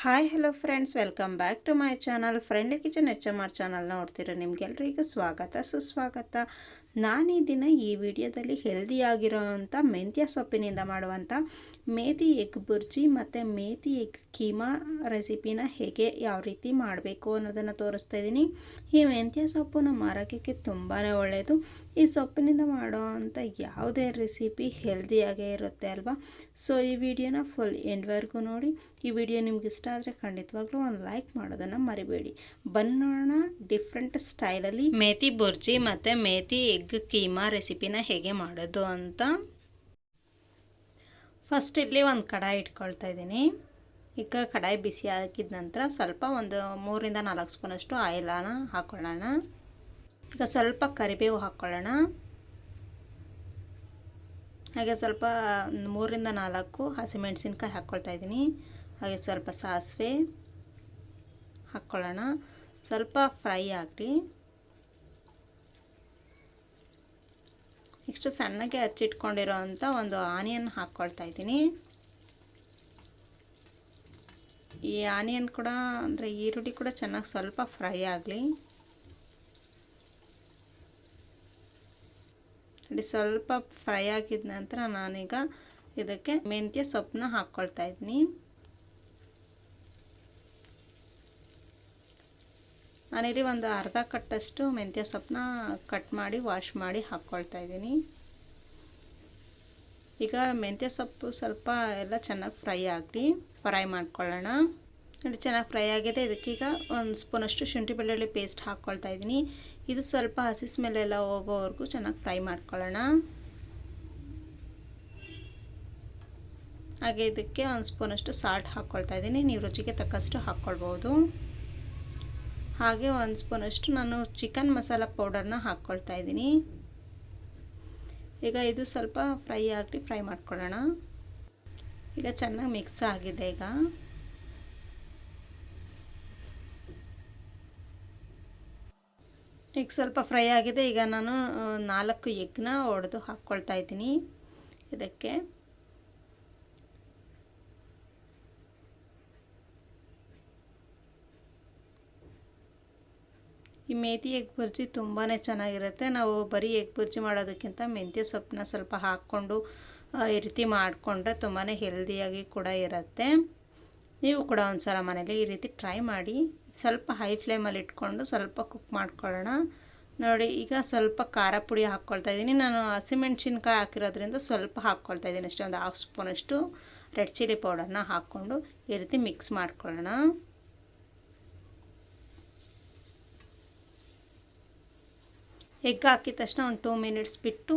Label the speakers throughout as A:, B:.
A: Hi hello friends welcome back to my channel friendly kitchen H M R channel ನೋಡ್ತೀರ, ನಿಮಗೆಲ್ರಿಗೂ ಸ್ವಾಗತ, ಸುಸ್ವಾಗತ. ನಾನು ದಿನ ಈ ವಿಡಿಯೋದಲ್ಲಿ ಹೆಲ್ದಿಯಾಗಿರೋವಂಥ ಮೆಂತ್ಯ ಸೊಪ್ಪಿನಿಂದ ಮಾಡುವಂಥ ಮೇಥಿ ಎಗ್ ಬುರ್ಜಿ ಮತ್ತು ಮೇಥಿ ಎಗ್ ಕೀಮಾ ರೆಸಿಪಿನ ಹೇಗೆ ಯಾವ ರೀತಿ ಮಾಡಬೇಕು ಅನ್ನೋದನ್ನು ತೋರಿಸ್ತಾ ಇದ್ದೀನಿ ಈ ಮೆಂತ್ಯ ಸೊಪ್ಪು ನಮ್ಮ ಆರೋಗ್ಯಕ್ಕೆ ತುಂಬಾ ಒಳ್ಳೆಯದು ಈ ಸೊಪ್ಪಿನಿಂದ ಮಾಡೋವಂಥ ಯಾವುದೇ ರೆಸಿಪಿ ಹೆಲ್ದಿಯಾಗೇ ಇರುತ್ತೆ ಅಲ್ವಾ? ಸೊ ಈ ವಿಡಿಯೋನ ಫುಲ್ ಎಂಡ್ವರೆಗೂ ನೋಡಿ. ಈ ವಿಡಿಯೋ ನಿಮ್ಗೆ ಇಷ್ಟ ಆದರೆ ಖಂಡಿತವಾಗ್ಲೂ ಒಂದು ಲೈಕ್ ಮಾಡೋದನ್ನು ಮರಿಬೇಡಿ. ಬನ್ನೋಣ ಡಿಫ್ರೆಂಟ್ ಸ್ಟೈಲಲ್ಲಿ ಮೇಥಿ ಬುರ್ಜಿ ಮತ್ತು ಮೇಥಿ ಎಗ್ ಕೀಮಾ ರೆಸಿಪಿನ ಹೇಗೆ ಮಾಡೋದು ಅಂತ. ಫಸ್ಟ್ ಇಲ್ಲಿ ಒಂದು ಕಡಾಯಿ ಇಟ್ಕೊಳ್ತಾ ಇದ್ದೀನಿ. ಈಗ ಕಡಾಯಿ ಬಿಸಿ ಹಾಕಿದ ನಂತರ ಸ್ವಲ್ಪ ಒಂದು ಮೂರಿಂದ ನಾಲ್ಕು ಸ್ಪೂನಷ್ಟು ಆಯಿಲನ ಹಾಕ್ಕೊಳ್ಳೋಣ ಈಗ ಸ್ವಲ್ಪ ಕರಿಬೇವು ಹಾಕ್ಕೊಳ್ಳೋಣ ಹಾಗೆ ಸ್ವಲ್ಪ ಮೂರಿಂದ ನಾಲ್ಕು ಹಸಿಮೆಣಸಿನ್ಕಾಯಿ ಹಾಕ್ಕೊಳ್ತಾ ಇದ್ದೀನಿ. ಹಾಗೆ ಸ್ವಲ್ಪ ಸಾಸಿವೆ ಹಾಕ್ಕೊಳ್ಳೋಣ ಸ್ವಲ್ಪ ಫ್ರೈ ಆಗಲಿ. ನೆಕ್ಸ್ಟ್ ಸಣ್ಣಗೆ ಹಚ್ಚಿಟ್ಕೊಂಡಿರೋ ಅಂಥ ಒಂದು ಆನಿಯನ್ ಹಾಕ್ಕೊಳ್ತಾ ಇದ್ದೀನಿ. ಈ ಆನಿಯನ್ ಕೂಡ ಅಂದರೆ ಈರುಳ್ಳಿ ಕೂಡ ಚೆನ್ನಾಗಿ ಸ್ವಲ್ಪ ಫ್ರೈ ಆಗಲಿ. ಇಲ್ಲಿ ಸ್ವಲ್ಪ ಫ್ರೈ ಆಗಿದ ನಂತರ ನಾನೀಗ ಇದಕ್ಕೆ ಮೆಂತ್ಯ ಸೊಪ್ಪನ್ನ ಹಾಕ್ಕೊಳ್ತಾ ಇದ್ದೀನಿ. ನಾನಿಲ್ಲಿ ಒಂದು ಅರ್ಧ ಕಟ್ಟಷ್ಟು ಮೆಂತ್ಯ ಸೊಪ್ಪನ್ನ ಕಟ್ ಮಾಡಿ ವಾಶ್ ಮಾಡಿ ಹಾಕ್ಕೊಳ್ತಾ ಇದ್ದೀನಿ. ಈಗ ಮೆಂತ್ಯ ಸೊಪ್ಪು ಸ್ವಲ್ಪ ಎಲ್ಲ ಚೆನ್ನಾಗಿ ಫ್ರೈ ಆಗಲಿ. ಫ್ರೈ ಮಾಡ್ಕೊಳ್ಳೋಣ. ನೋಡಿ ಚೆನ್ನಾಗಿ ಫ್ರೈ ಆಗಿದೆ. ಇದಕ್ಕೀಗ ಒಂದು ಸ್ಪೂನಷ್ಟು ಶುಂಠಿ ಬೆಳ್ಳುಳ್ಳಿ ಪೇಸ್ಟ್ ಹಾಕ್ಕೊಳ್ತಾ ಇದ್ದೀನಿ. ಇದು ಸ್ವಲ್ಪ ಹಸಿ ಸ್ಮೆಲ್ಲೆಲ್ಲ ಹೋಗೋವರೆಗೂ ಚೆನ್ನಾಗಿ ಫ್ರೈ ಮಾಡ್ಕೊಳ್ಳೋಣ. ಹಾಗೆ ಇದಕ್ಕೆ ಒಂದು ಸ್ಪೂನಷ್ಟು ಸಾಲ್ಟ್ ಹಾಕ್ಕೊಳ್ತಾ ಇದ್ದೀನಿ. ನೀವು ರುಚಿಗೆ ತಕ್ಕಷ್ಟು ಹಾಕ್ಕೊಳ್ಬೋದು. ಹಾಗೆ ಒಂದು ಸ್ಪೂನಷ್ಟು ನಾನು ಚಿಕನ್ ಮಸಾಲ ಪೌಡರ್ನ ಹಾಕ್ಕೊಳ್ತಾ ಇದ್ದೀನಿ. ಈಗ ಇದು ಸ್ವಲ್ಪ ಫ್ರೈ ಆಗಲಿ ಫ್ರೈ ಮಾಡ್ಕೊಳ್ಳೋಣ. ಈಗ ಚೆನ್ನಾಗಿ ಮಿಕ್ಸ್ ಆಗಿದೆ ಈಗ. ಈಗ ಸ್ವಲ್ಪ ಫ್ರೈ ಆಗಿದೆ, ಈಗ ನಾನು, ನಾಲ್ಕು ಎಗ್ನ ಒಡೆದು ಹಾಕ್ಕೊಳ್ತಾ ಇದ್ದೀನಿ. ಇದಕ್ಕೆ. ಈ ಮೇತಿ ಎಗ್ ಬುರ್ಜಿ ತುಂಬಾ ಚೆನ್ನಾಗಿರುತ್ತೆ. ನಾವು ಬರೀ ಎಗ್ ಬುರ್ಜಿ ಮಾಡೋದಕ್ಕಿಂತ ಮೆಂತ್ಯ ಸೊಪ್ಪನ್ನ ಸ್ವಲ್ಪ ಹಾಕ್ಕೊಂಡು ಈ ರೀತಿ ಮಾಡಿಕೊಂಡ್ರೆ ತುಂಬಾ ಹೆಲ್ದಿಯಾಗಿ ಕೂಡ ಇರುತ್ತೆ. ನೀವು ಕೂಡ ಒಂದು ಸಲ ಮನೇಲಿ ಈ ರೀತಿ ಟ್ರೈ ಮಾಡಿ, ಸ್ವಲ್ಪ ಹೈ ಫ್ಲೇಮಲ್ಲಿ ಇಟ್ಕೊಂಡು ಸ್ವಲ್ಪ ಕುಕ್ ಮಾಡ್ಕೊಳ್ಳೋಣ. ನೋಡಿ, ಈಗ ಸ್ವಲ್ಪ ಖಾರ ಪುಡಿ ಹಾಕ್ಕೊಳ್ತಾ ಇದ್ದೀನಿ. ನಾನು ಹಸಿಮೆಣ್ಸಿನ್ಕಾಯಿ ಹಾಕಿರೋದ್ರಿಂದ ಸ್ವಲ್ಪ ಹಾಕ್ಕೊಳ್ತಾ ಇದ್ದೀನಿ. ಅಷ್ಟೇ, ಒಂದು ಹಾಫ್ ಸ್ಪೂನಷ್ಟು ರೆಡ್ ಚಿಲ್ಲಿ ಪೌಡರ್ನ ಹಾಕ್ಕೊಂಡು ಈ ರೀತಿ ಮಿಕ್ಸ್ ಮಾಡ್ಕೊಳ್ಳೋಣ. ಎಗ್ ಹಾಕಿದ ತಕ್ಷಣ ಒಂದು ಟೂ ಮಿನಿಟ್ಸ್ ಬಿಟ್ಟು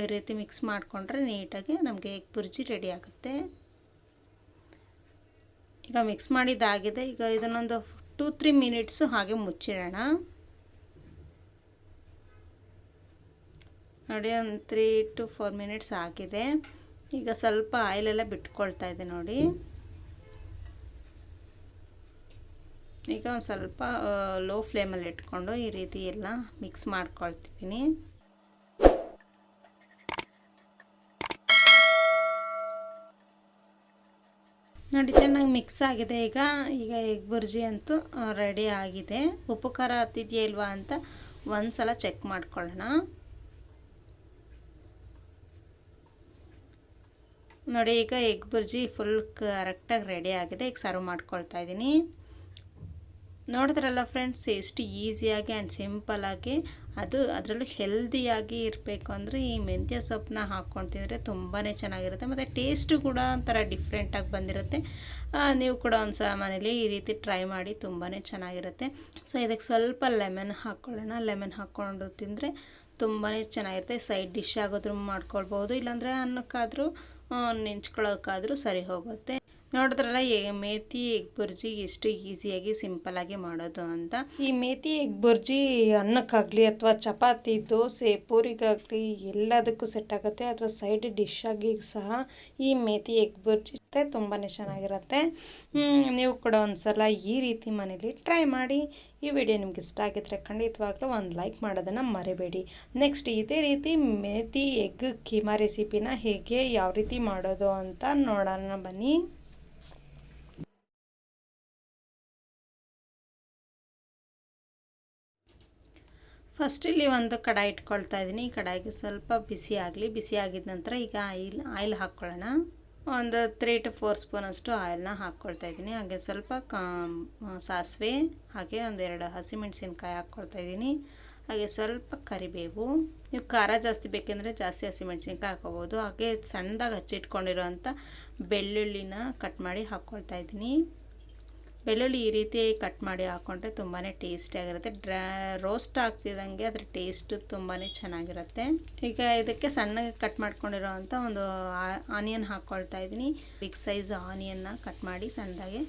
A: ಈ ರೀತಿ ಮಿಕ್ಸ್ ಮಾಡಿಕೊಂಡ್ರೆ ನೀಟಾಗಿ ನಮಗೆ ಎಗ್ ಬುರ್ಜಿ ರೆಡಿ ಆಗುತ್ತೆ. ಈಗ ಮಿಕ್ಸ್ ಮಾಡಿದ್ದಾಗಿದೆ. ಈಗ ಇದನ್ನೊಂದು ಟೂ ತ್ರೀ ಮಿನಿಟ್ಸು ಹಾಗೆ ಮುಚ್ಚಿಡೋಣ. ನೋಡಿ, ಒಂದು ತ್ರೀ ಟು ಫೋರ್ ಮಿನಿಟ್ಸ್ ಆಗಿದೆ. ಈಗ ಸ್ವಲ್ಪ ಆಯಿಲೆಲ್ಲ ಬಿಟ್ಕೊಳ್ತಾ ಇದೆ ನೋಡಿ. ಈಗ ಒಂದು ಸ್ವಲ್ಪ ಲೋ ಫ್ಲೇಮಲ್ಲಿ ಇಟ್ಕೊಂಡು ಈ ರೀತಿ ಎಲ್ಲ ಮಿಕ್ಸ್ ಮಾಡ್ಕೊಳ್ತಿದ್ದೀನಿ. ನೋಡಿ ಚೆನ್ನಾಗಿ ಮಿಕ್ಸ್ ಆಗಿದೆ ಈಗ. ಈಗ ಎಗ್ ಬುರ್ಜಿ ಅಂತೂ ರೆಡಿ ಆಗಿದೆ. ಉಪ್ಪು ಖಾರ ಹತ್ತಿದೆಯಾ ಇಲ್ವಾ ಅಂತ ಒಂದು ಸಲ ಚೆಕ್ ಮಾಡ್ಕೊಳ್ಳೋಣ. ನೋಡಿ ಈಗ ಎಗ್ ಬುರ್ಜಿ ಫುಲ್ ಕರೆಕ್ಟಾಗಿ ರೆಡಿ ಆಗಿದೆ. ಈಗ ಸರ್ವ್ ಮಾಡ್ಕೊಳ್ತಾ ಇದ್ದೀನಿ. ನೋಡಿದ್ರಲ್ಲ ಫ್ರೆಂಡ್ಸ್ ಎಷ್ಟು ಈಸಿಯಾಗಿ ಆ್ಯಂಡ್ ಸಿಂಪಲಾಗಿ ಅದು ಅದರಲ್ಲೂ ಹೆಲ್ದಿಯಾಗಿ ಇರಬೇಕು ಅಂದರೆ ಈ ಮೆಂತ್ಯ ಸೊಪ್ಪನ್ನ ಹಾಕ್ಕೊಂಡು ತಿಂದರೆ ತುಂಬಾ ಚೆನ್ನಾಗಿರುತ್ತೆ. ಮತ್ತು ಟೇಸ್ಟು ಕೂಡ ಒಂಥರ ಡಿಫ್ರೆಂಟಾಗಿ ಬಂದಿರುತ್ತೆ. ನೀವು ಕೂಡ ಒಂದು ಸಲ ಮನೇಲಿ ಈ ರೀತಿ ಟ್ರೈ ಮಾಡಿ ತುಂಬಾ ಚೆನ್ನಾಗಿರುತ್ತೆ. ಸೊ ಇದಕ್ಕೆ ಸ್ವಲ್ಪ ಲೆಮನ್ ಹಾಕ್ಕೊಳ್ಳೋಣ ಲೆಮನ್ ಹಾಕ್ಕೊಂಡು ತಿಂದರೆ ತುಂಬಾ ಚೆನ್ನಾಗಿರುತ್ತೆ. ಸೈಡ್ ಡಿಶ್ ಆಗೋದ್ರೂ ಮಾಡ್ಕೊಳ್ಬೋದು ಇಲ್ಲಾಂದರೆ ಅನ್ನಕ್ಕಾದರೂ ನೆಂಚ್ಕೊಳ್ಳೋಕ್ಕಾದರೂ ಸರಿ ಹೋಗುತ್ತೆ. ನೋಡಿದ್ರಲ್ಲ ಮೇತಿ ಎಗ್ ಬುರ್ಜಿ ಎಷ್ಟು ಈಸಿಯಾಗಿ ಸಿಂಪಲಾಗಿ ಮಾಡೋದು ಅಂತ. ಈ ಮೇತಿ ಎಗ್ ಬುರ್ಜಿ ಅನ್ನಕ್ಕಾಗಲಿ ಅಥವಾ ಚಪಾತಿ, ದೋಸೆ, ಪೂರಿಗಾಗಲಿ ಎಲ್ಲದಕ್ಕೂ ಸೆಟ್ ಆಗುತ್ತೆ. ಅಥವಾ ಸೈಡ್ ಡಿಶ್ ಆಗಿ ಸಹ ಈ ಮೇತಿ ಎಗ್ ಬುರ್ಜಿ ತುಂಬಾ ಚೆನ್ನಾಗಿರುತ್ತೆ. ನೀವು ಕೂಡ ಒಂದ್ಸಲ ಈ ರೀತಿ ಮನೇಲಿ ಟ್ರೈ ಮಾಡಿ. ಈ ವಿಡಿಯೋ ನಿಮ್ಗೆ ಇಷ್ಟ ಆಗಿದ್ರೆ ಖಂಡಿತವಾಗ್ಲೂ ಒಂದು ಲೈಕ್ ಮಾಡೋದನ್ನು ಮರಿಬೇಡಿ. ನೆಕ್ಸ್ಟ್ ಇದೇ ರೀತಿ ಮೇತಿ ಎಗ್ ಕೀಮಾ ರೆಸಿಪಿನ ಹೇಗೆ ಯಾವ ರೀತಿ ಮಾಡೋದು ಅಂತ ನೋಡೋಣ ಬನ್ನಿ. ಫಸ್ಟ್ ಇಲ್ಲಿ ಒಂದು ಕಡಾಯಿ ಇಟ್ಕೊಳ್ತಾ ಇದ್ದೀನಿ. ಈ ಕಡಾಯಿಗೆ ಸ್ವಲ್ಪ ಬಿಸಿ ಆಗಲಿ, ಬಿಸಿ ಆಗಿದ ನಂತರ ಈಗ ಆಯಿಲ್ ಆಯಿಲ್ ಹಾಕ್ಕೊಳ್ಳೋಣ. ಒಂದು ತ್ರೀ ಟು ಫೋರ್ ಸ್ಪೂನಷ್ಟು ಆಯಿಲ್ನ ಹಾಕ್ಕೊಳ್ತಾ ಇದ್ದೀನಿ. ಹಾಗೆ ಸ್ವಲ್ಪ ಸಾಸಿವೆ, ಹಾಗೆ ಒಂದೆರಡು ಹಸಿಮೆಣಸಿನ್ಕಾಯಿ ಹಾಕ್ಕೊಳ್ತಾ ಇದ್ದೀನಿ. ಹಾಗೆ ಸ್ವಲ್ಪ ಕರಿಬೇವು. ನೀವು ಖಾರ ಜಾಸ್ತಿ ಬೇಕೆಂದರೆ ಜಾಸ್ತಿ ಹಸಿಮೆಣಸಿನ್ಕಾಯಿ ಹಾಕೋಬೋದು ಹಾಗೆ ಸಣ್ಣದಾಗಿ ಹಚ್ಚಿಟ್ಕೊಂಡಿರೋಂಥ ಬೆಳ್ಳುಳ್ಳಿನ ಕಟ್ ಮಾಡಿ ಹಾಕ್ಕೊಳ್ತಾ ಇದ್ದೀನಿ. ಬೆಳ್ಳುಳ್ಳಿ ಈ ರೀತಿ ಕಟ್ ಮಾಡಿ ಹಾಕ್ಕೊಂಡ್ರೆ ತುಂಬಾ ಟೇಸ್ಟಿಯಾಗಿರುತ್ತೆ. ಡ್ರಾ, ರೋಸ್ಟ್ ಆಗ್ತಿದ್ದಂಗೆ ಅದ್ರ ಟೇಸ್ಟು ತುಂಬಾ ಚೆನ್ನಾಗಿರುತ್ತೆ. ಈಗ ಇದಕ್ಕೆ ಸಣ್ಣಗೆ ಕಟ್ ಮಾಡ್ಕೊಂಡಿರೋ ಅಂಥ ಒಂದು ಆನಿಯನ್ ಹಾಕ್ಕೊಳ್ತಾ ಇದ್ದೀನಿ. ಬಿಗ್ ಸೈಜ್ ಆನಿಯನ್ನ ಕಟ್ ಮಾಡಿ ಸಣ್ಣದಾಗಿ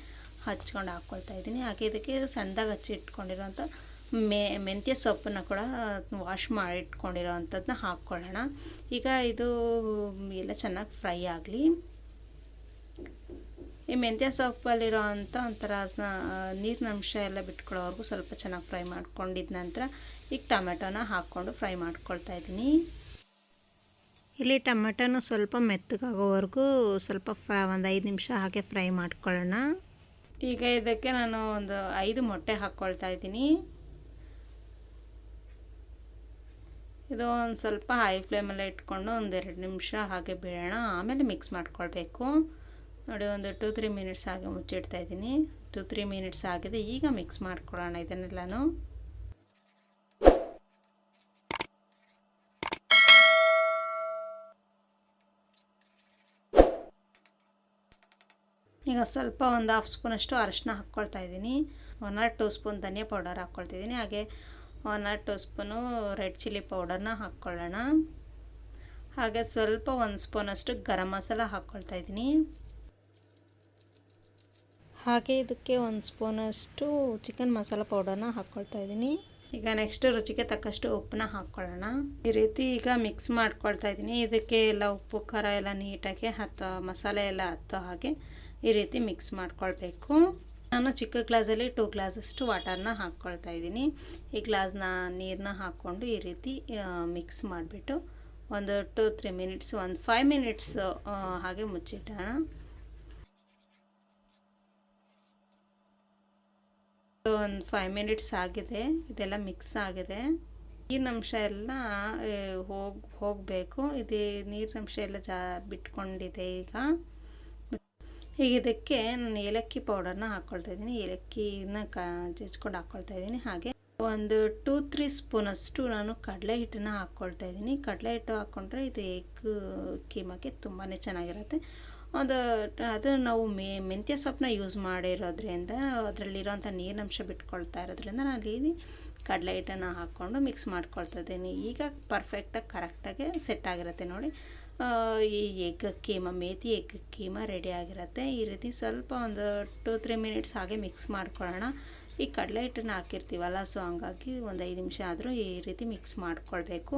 A: ಹಚ್ಕೊಂಡು ಹಾಕ್ಕೊಳ್ತಾ ಇದ್ದೀನಿ. ಹಾಗೆ ಇದಕ್ಕೆ ಸಣ್ಣದಾಗಿ ಹಚ್ಚಿ ಇಟ್ಕೊಂಡಿರೋಂಥ ಮೆ, ಮೆಂತ್ಯ ಸೊಪ್ಪನ್ನ ಕೂಡ ವಾಶ್ ಮಾಡಿ ಇಟ್ಕೊಂಡಿರೋ ಅಂಥದ್ದನ್ನ ಹಾಕ್ಕೊಳ್ಳೋಣ. ಈಗ ಇದು ಎಲ್ಲ ಚೆನ್ನಾಗಿ ಫ್ರೈ ಆಗಲಿ. ಈ ಮೆಂತ್ಯ ಸೊಪ್ಪಲ್ಲಿರೋ ಅಂಥ ಒಂಥರ ನೀರಿನ ಅಂಶ ಎಲ್ಲ ಬಿಟ್ಕೊಳ್ಳೋವರೆಗೂ ಸ್ವಲ್ಪ ಚೆನ್ನಾಗಿ ಫ್ರೈ ಮಾಡ್ಕೊಂಡಿದ ನಂತರ ಈಗ ಟೊಮೆಟೊನ ಹಾಕ್ಕೊಂಡು ಫ್ರೈ ಮಾಡ್ಕೊಳ್ತಾ ಇದ್ದೀನಿ. ಇಲ್ಲಿ ಟೊಮೆಟೊನು ಸ್ವಲ್ಪ ಮೆತ್ತಗಾಗೋವರೆಗೂ ಸ್ವಲ್ಪ ಫ್ರ ಒಂದು ಐದು ನಿಮಿಷ ಹಾಗೆ ಫ್ರೈ ಮಾಡ್ಕೊಳ್ಳೋಣ. ಈಗ ಇದಕ್ಕೆ ನಾನು ಒಂದು ಐದು ಮೊಟ್ಟೆ ಹಾಕ್ಕೊಳ್ತಾ ಇದ್ದೀನಿ. ಇದು ಒಂದು ಸ್ವಲ್ಪ ಹೈ ಫ್ಲೇಮಲ್ಲೇ ಇಟ್ಕೊಂಡು ಒಂದೆರಡು ನಿಮಿಷ ಹಾಗೆ ಬಿಡೋಣ ಆಮೇಲೆ ಮಿಕ್ಸ್ ಮಾಡ್ಕೊಳ್ಬೇಕು. ನೋಡಿ, ಒಂದು ಟೂ ತ್ರೀ ಮಿನಿಟ್ಸ್ ಆಗಿ ಮುಚ್ಚಿಡ್ತಾ ಇದ್ದೀನಿ. ಟೂ ತ್ರೀ ಮಿನಿಟ್ಸ್ ಆಗಿದೆ. ಈಗ ಮಿಕ್ಸ್ ಮಾಡ್ಕೊಳ್ಳೋಣ ಇದನ್ನೆಲ್ಲನೂ. ಈಗ ಸ್ವಲ್ಪ ಒಂದು ಹಾಫ್ ಸ್ಪೂನಷ್ಟು ಅರಶಿನ ಹಾಕ್ಕೊಳ್ತಾ ಇದ್ದೀನಿ. ಒನ್ ಆರ್ ಟೂ ಸ್ಪೂನ್ ಧನಿಯಾ ಪೌಡರ್ ಹಾಕ್ಕೊಳ್ತಿದ್ದೀನಿ ಹಾಗೆ one or two spoon red chilli ಪೌಡರ್ನ ಹಾಕ್ಕೊಳ್ಳೋಣ. ಹಾಗೆ ಸ್ವಲ್ಪ ಒಂದು ಸ್ಪೂನಷ್ಟು ಗರಂ ಮಸಾಲ ಹಾಕ್ಕೊಳ್ತಾ ಇದ್ದೀನಿ. ಹಾಗೆ ಇದಕ್ಕೆ ಒಂದು ಸ್ಪೂನಷ್ಟು ಚಿಕನ್ ಮಸಾಲ ಪೌಡರ್ನ ಹಾಕ್ಕೊಳ್ತಾ ಇದ್ದೀನಿ. ಈಗ ನೆಕ್ಸ್ಟ್ ರುಚಿಗೆ ತಕ್ಕಷ್ಟು ಉಪ್ಪನ್ನ ಹಾಕ್ಕೊಳ್ಳೋಣ. ಈ ರೀತಿ ಈಗ ಮಿಕ್ಸ್ ಮಾಡ್ಕೊಳ್ತಾ ಇದ್ದೀನಿ. ಇದಕ್ಕೆ ಎಲ್ಲ ಉಪ್ಪು, ಖಾರ ಎಲ್ಲ ನೀಟಾಗಿ ಹತ್ತೋ, ಮಸಾಲೆ ಎಲ್ಲ ಹತ್ತೋ ಹಾಗೆ ಈ ರೀತಿ ಮಿಕ್ಸ್ ಮಾಡ್ಕೊಳ್ಬೇಕು. ನಾನು ಚಿಕ್ಕ ಗ್ಲಾಸಲ್ಲಿ ಟೂ ಗ್ಲಾಸಷ್ಟು ವಾಟರ್ನ ಹಾಕ್ಕೊಳ್ತಾ ಇದ್ದೀನಿ. ಈ ಗ್ಲಾಸ್ನ ನೀರನ್ನ ಹಾಕ್ಕೊಂಡು ಈ ರೀತಿ ಮಿಕ್ಸ್ ಮಾಡಿಬಿಟ್ಟು ಒಂದು ಟು ತ್ರೀ ಮಿನಿಟ್ಸ್ ಒಂದು ಫೈವ್ ಮಿನಿಟ್ಸ್ ಹಾಗೆ ಮುಚ್ಚಿಟ್ಟೋಣ ಒಂದು ಫೈವ್ ಮಿನಿಟ್ಸ್ ಆಗಿದೆ. ಇದೆಲ್ಲ ಮಿಕ್ಸ್ ಆಗಿದೆ. ನೀರಿನಂಶ ಎಲ್ಲ ಹೋಗಿ, ಹೋಗಬೇಕು. ಇದು ನೀರಿನಂಶ ಎಲ್ಲ ಜಾ, ಬಿಟ್ಕೊಂಡಿದೆ ಈಗ. ಈಗ ಇದಕ್ಕೆ ನಾನು ಏಲಕ್ಕಿ ಪೌಡರ್ನ ಹಾಕ್ಕೊಳ್ತಾ ಇದ್ದೀನಿ. ಏಲಕ್ಕಿನ ಕ, ಜಜ್ಕೊಂಡು ಹಾಕ್ಕೊಳ್ತಾ ಇದ್ದೀನಿ. ಹಾಗೆ ಒಂದು ಟೂ ತ್ರೀ ಸ್ಪೂನಷ್ಟು ನಾನು ಕಡಲೆ ಹಿಟ್ಟನ್ನು ಹಾಕ್ಕೊಳ್ತಾ ಇದ್ದೀನಿ. ಕಡಲೆ ಹಿಟ್ಟು ಹಾಕ್ಕೊಂಡ್ರೆ ಇದು ಎಗ್ ಕೀಮಕ್ಕೆ ತುಂಬಾ ಚೆನ್ನಾಗಿರುತ್ತೆ. ಒಂದು ಅದು ನಾವು ಮೆ, ಮೆಂತ್ಯ ಸೊಪ್ಪನ್ನ ಯೂಸ್ ಮಾಡಿರೋದ್ರಿಂದ ಅದರಲ್ಲಿರೋಂಥ ನೀರಿನಂಶ ಬಿಟ್ಕೊಳ್ತಾ ಇರೋದ್ರಿಂದ ನಾನು ಇಲ್ಲಿ ಕಡಲೆ ಹಿಟ್ಟನ್ನು ಹಾಕ್ಕೊಂಡು ಮಿಕ್ಸ್ ಮಾಡ್ಕೊಳ್ತಾ ಇದ್ದೀನಿ. ಈಗ ಪರ್ಫೆಕ್ಟಾಗಿ ಕರೆಕ್ಟಾಗಿ ಸೆಟ್ ಆಗಿರುತ್ತೆ ನೋಡಿ. ಈ ಎಗ್ ಕೀಮ, ಮೇತಿ ಎಗ್ ಕೀಮ ರೆಡಿ ಆಗಿರುತ್ತೆ. ಈ ರೀತಿ ಸ್ವಲ್ಪ ಒಂದು ಟೂ ತ್ರೀ ಮಿನಿಟ್ಸ್ ಹಾಗೆ ಮಿಕ್ಸ್ ಮಾಡ್ಕೊಳ್ಳೋಣ. ಈ ಕಡಲೆ ಹಿಟ್ಟನ್ನು ಹಾಕಿರ್ತೀವಲ್ಲ ಸೊ ಹಂಗಾಗಿ ಒಂದು ಐದು ನಿಮಿಷ ಆದರೂ ಈ ರೀತಿ ಮಿಕ್ಸ್ ಮಾಡ್ಕೊಳ್ಬೇಕು.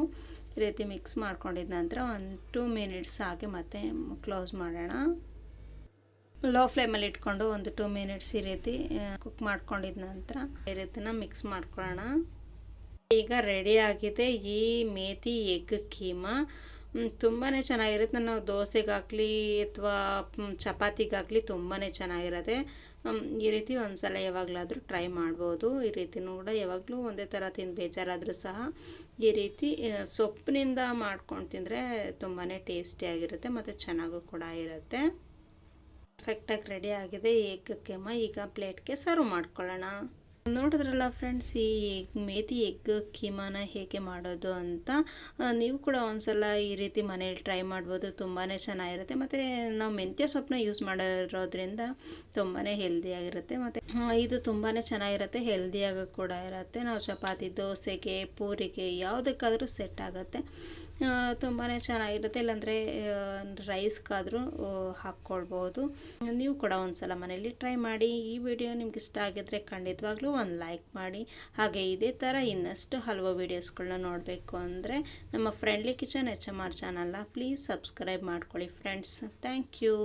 A: ಈ ರೀತಿ ಮಿಕ್ಸ್ ಮಾಡ್ಕೊಂಡಿದ ನಂತರ ಒಂದು ಟೂ ಮಿನಿಟ್ಸ್ ಹಾಗೆ ಮತ್ತೆ ಕ್ಲೋಸ್ ಮಾಡೋಣ. ಲೋ ಫ್ಲೇಮಲ್ಲಿ ಇಟ್ಕೊಂಡು ಒಂದು ಟೂ ಮಿನಿಟ್ಸ್ ಈ ರೀತಿ ಕುಕ್ ಮಾಡ್ಕೊಂಡಿದ ನಂತರ ಈ ರೀತಿನ ಮಿಕ್ಸ್ ಮಾಡ್ಕೊಳ್ಳೋಣ ಈಗ ರೆಡಿ ಆಗಿದೆ ಈ ಮೇತಿ ಎಗ್ ಕೀಮಾ. ತುಂಬಾ ಚೆನ್ನಾಗಿರುತ್ತೆ. ನಾವು ದೋಸೆಗಾಗಲಿ ಅಥವಾ ಚಪಾತಿಗಾಗಲಿ ತುಂಬಾ ಚೆನ್ನಾಗಿರುತ್ತೆ. ಈ ರೀತಿ ಒಂದು ಸಲ ಯಾವಾಗಲಾದರೂ ಟ್ರೈ ಮಾಡ್ಬೋದು. ಈ ರೀತಿನೂ ಕೂಡ ಯಾವಾಗಲೂ ಒಂದೇ ಥರ ತಿಂದು ಬೇಜಾರಾದರೂ ಸಹ ಈ ರೀತಿ ಸೊಪ್ಪಿನಿಂದ ಮಾಡ್ಕೊಂಡು ತಿಂದರೆ ತುಂಬಾ ಟೇಸ್ಟಿಯಾಗಿರುತ್ತೆ ಮತ್ತು ಚೆನ್ನಾಗೂ ಕೂಡ ಇರುತ್ತೆ. ಪರ್ಫೆಕ್ಟಾಗಿ ರೆಡಿ ಆಗಿದೆ ಏಕಕ್ಕೆಮ್ಮ ಕೆಮ್ಮ ಈಗ ಪ್ಲೇಟ್ಗೆ ಸರ್ವ್ ಮಾಡ್ಕೊಳ್ಳೋಣ. ನೋಡಿದ್ರಲ್ಲ ಫ್ರೆಂಡ್ಸ್ ಈ ಮೇತಿ ಎಗ್ ಕೀಮಾನ ಹೇಗೆ ಮಾಡೋದು ಅಂತ ನೀವು ಕೂಡ ಒಂದ್ಸಲ ಈ ರೀತಿ ಮನೇಲಿ ಟ್ರೈ ಮಾಡ್ಬೋದು ತುಂಬಾ ಚೆನ್ನಾಗಿರುತ್ತೆ. ಮತ್ತು ನಾವು ಮೆಂತ್ಯ ಸೊಪ್ಪನ್ನ ಯೂಸ್ ಮಾಡಿರೋದ್ರಿಂದ ತುಂಬಾ ಹೆಲ್ದಿಯಾಗಿರುತ್ತೆ ಮತ್ತು ಇದು ತುಂಬಾ ಚೆನ್ನಾಗಿರುತ್ತೆ ಹೆಲ್ದಿಯಾಗಿ ಕೂಡ ಇರುತ್ತೆ. ನಾವು ಚಪಾತಿ, ದೋಸೆಗೆ, ಪೂರಿಗೆ ಯಾವುದಕ್ಕಾದರೂ ಸೆಟ್ ಆಗುತ್ತೆ. ತುಂಬಾ ಚೆನ್ನಾಗಿರುತ್ತೆ. ಇಲ್ಲಾಂದರೆ ರೈಸ್ಗಾದರೂ ಹಾಕ್ಕೊಳ್ಬೋದು. ನೀವು ಕೂಡ ಒಂದ್ಸಲ ಮನೇಲಿ ಟ್ರೈ ಮಾಡಿ. ಈ ವಿಡಿಯೋ ನಿಮ್ಗೆ ಇಷ್ಟ ಆಗಿದ್ರೆ ಖಂಡಿತವಾಗ್ಲೂ ಒಂದು ಲೈಕ್ ಮಾಡಿ. ಹಾಗೆ ಇದೇ ಥರ ಇನ್ನಷ್ಟು ಹಲವು ವೀಡಿಯೋಸ್ಗಳನ್ನ ನೋಡಬೇಕು ಅಂದರೆ ನಮ್ಮ friendly kitchen H M R ಚಾನಲ್ನ ಪ್ಲೀಸ್ ಸಬ್ಸ್ಕ್ರೈಬ್ ಮಾಡ್ಕೊಳ್ಳಿ ಫ್ರೆಂಡ್ಸ್ ಥ್ಯಾಂಕ್ ಯು